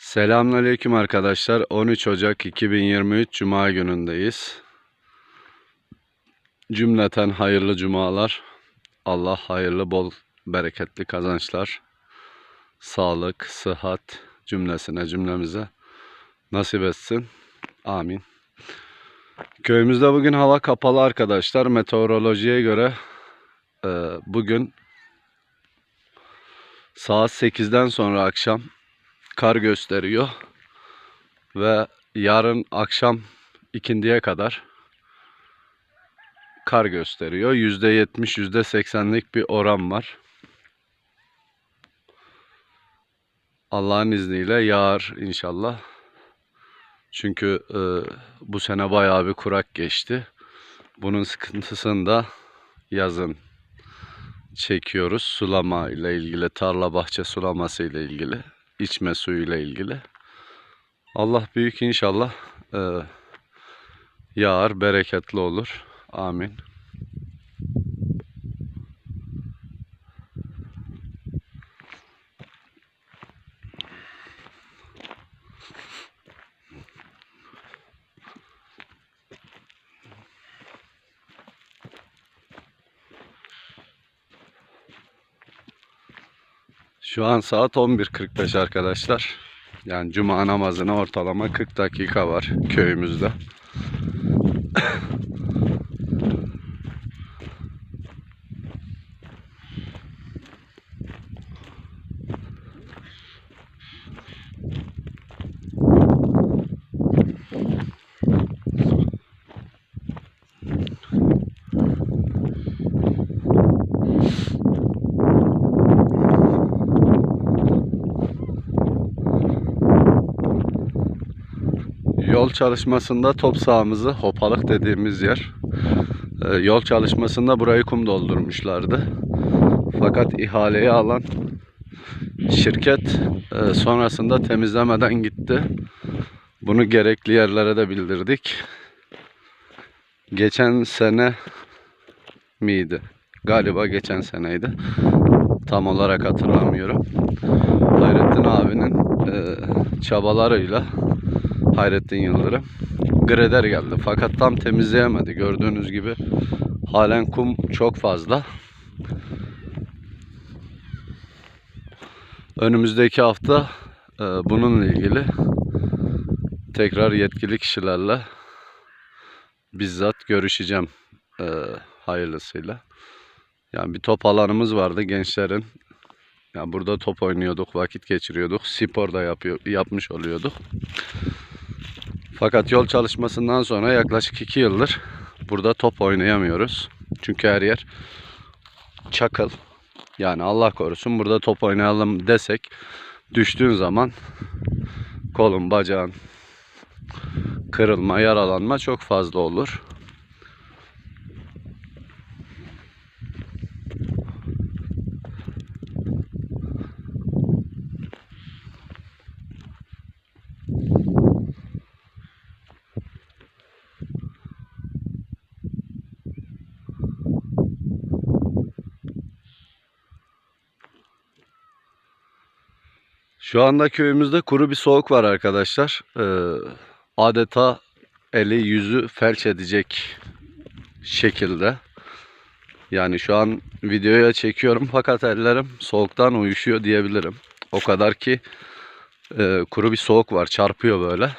Selamünaleyküm arkadaşlar. 13 Ocak 2023 Cuma günündeyiz. Cümleten hayırlı cumalar. Allah hayırlı, bol, bereketli kazançlar, sağlık, sıhhat cümlesine, cümlemize nasip etsin. Amin. Köyümüzde bugün hava kapalı arkadaşlar. Meteorolojiye göre e, bugün saat 8'den sonra akşam kar gösteriyor. Ve yarın akşam ikindiye kadar kar gösteriyor. %70, %80'lik bir oran var. Allah'ın izniyle yağar inşallah. Çünkü e, bu sene bayağı bir kurak geçti. Bunun sıkıntısını da yazın çekiyoruz. Sulama ile ilgili, tarla bahçe sulaması ile ilgili, içme suyu ile ilgili. Allah büyük inşallah e, yağar, bereketli olur. Amin. Şu an saat 11.45 arkadaşlar. Yani cuma namazına ortalama 40 dakika var köyümüzde. Yol çalışmasında top sahamızı hopalık dediğimiz yer. Ee, yol çalışmasında burayı kum doldurmuşlardı. Fakat ihaleyi alan şirket e, sonrasında temizlemeden gitti. Bunu gerekli yerlere de bildirdik. Geçen sene miydi? Galiba geçen seneydi. Tam olarak hatırlamıyorum. Hayrettin abinin e, çabalarıyla Hayrettin Yıldırım grader geldi. Fakat tam temizleyemedi. Gördüğünüz gibi halen kum çok fazla. Önümüzdeki hafta e, bununla ilgili tekrar yetkili kişilerle bizzat görüşeceğim e, hayırlısıyla. Yani bir top alanımız vardı gençlerin. Yani burada top oynuyorduk, vakit geçiriyorduk. Spor da yapıyor, yapmış oluyorduk. Fakat yol çalışmasından sonra yaklaşık 2 yıldır burada top oynayamıyoruz. Çünkü her yer çakıl. Yani Allah korusun burada top oynayalım desek düştüğün zaman kolun, bacağın kırılma, yaralanma çok fazla olur. Şu anda köyümüzde kuru bir soğuk var arkadaşlar. Ee, adeta eli yüzü felç edecek şekilde. Yani şu an videoya çekiyorum fakat ellerim soğuktan uyuşuyor diyebilirim. O kadar ki e, kuru bir soğuk var çarpıyor böyle.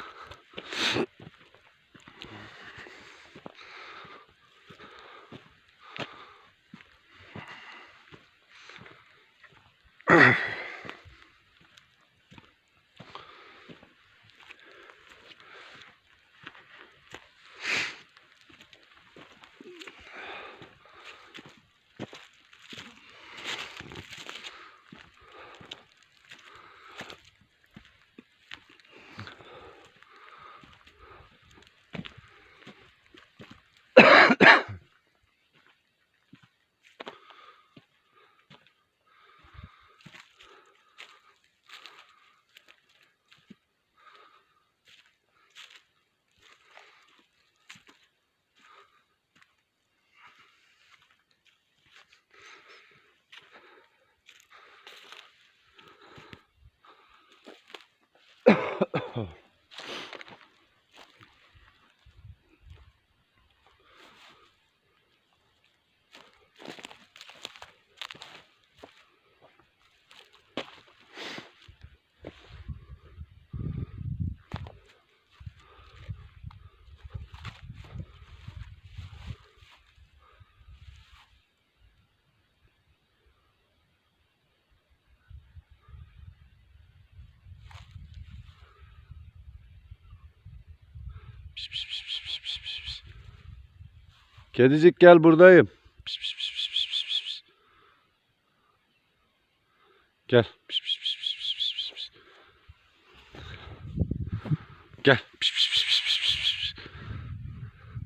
Pis, pis, pis, pis, pis.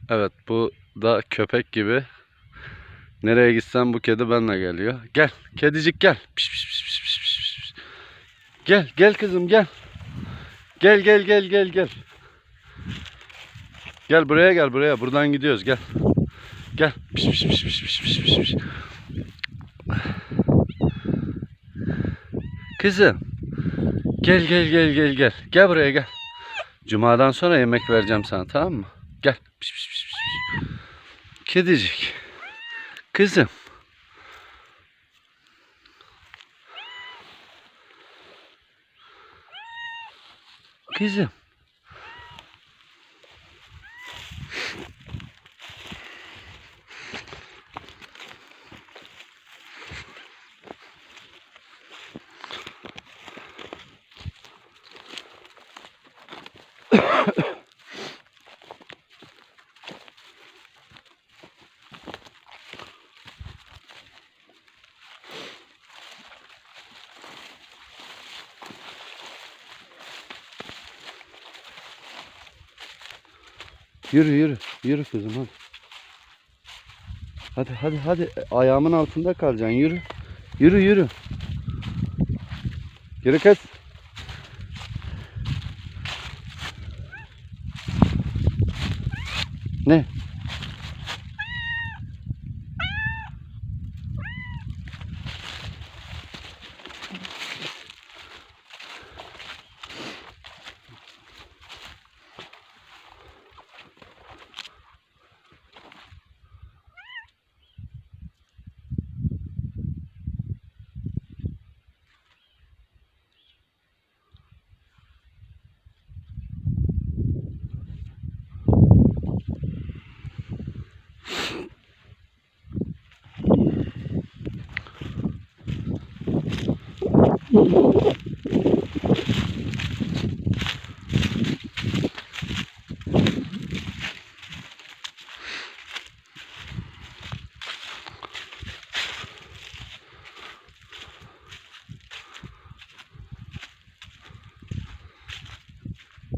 Evet bu da köpek gibi. Nereye gitsem bu kedi benimle geliyor. Gel. Kedicik gel. Gel. Gel kızım gel. Gel gel gel gel gel. Gel buraya gel buraya. Buradan gidiyoruz gel. Gel. Pis pis pis pis pis pis pis. Kızım. Gel gel gel gel gel. Gel buraya gel. Cuma'dan sonra yemek vereceğim sana tamam mı? Gel. Pis pis pis. pis. Kedicik. Kızım. Kızım. Yürü yürü. Yürü kızım hadi. Hadi hadi hadi. Ayağımın altında kalacaksın. Yürü. Yürü yürü. Yürü kız. Ne?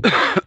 Ha ha.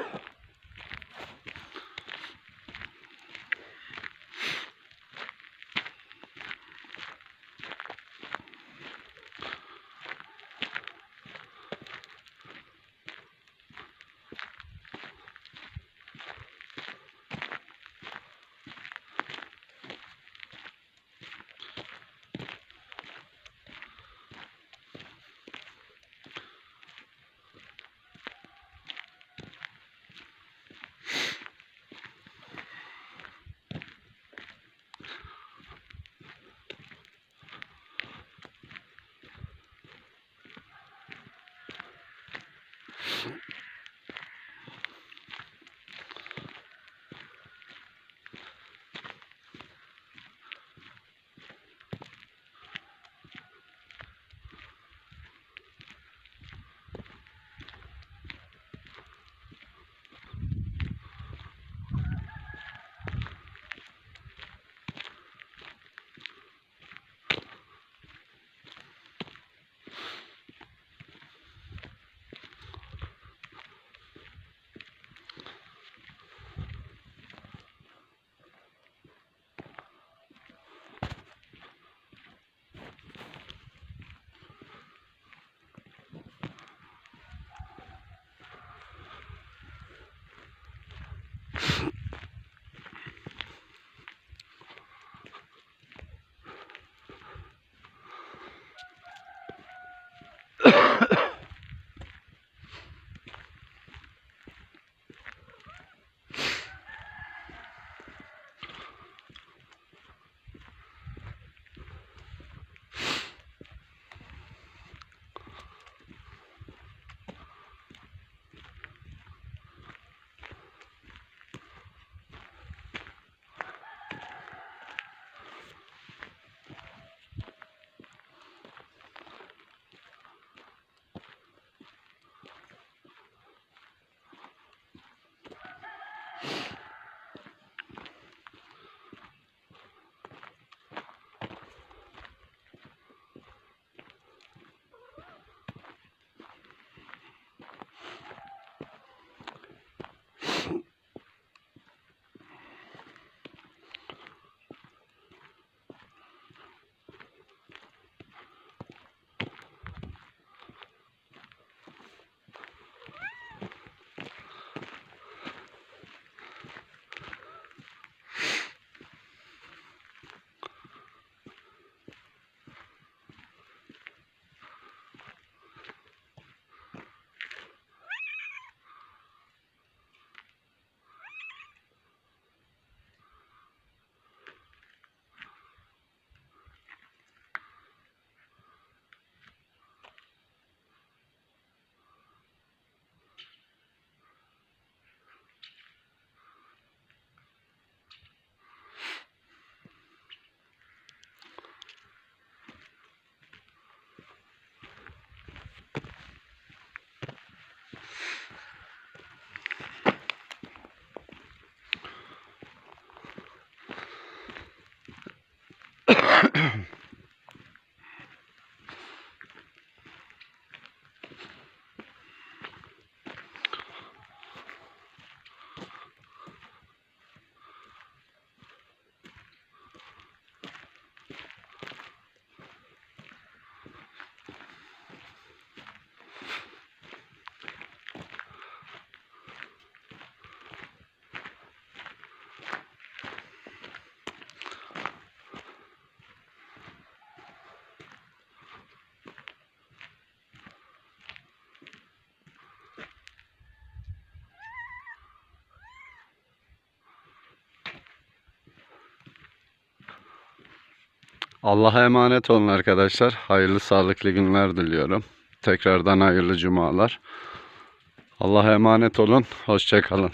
Allah'a emanet olun arkadaşlar. Hayırlı sağlıklı günler diliyorum. Tekrardan hayırlı cumalar. Allah'a emanet olun. Hoşça kalın.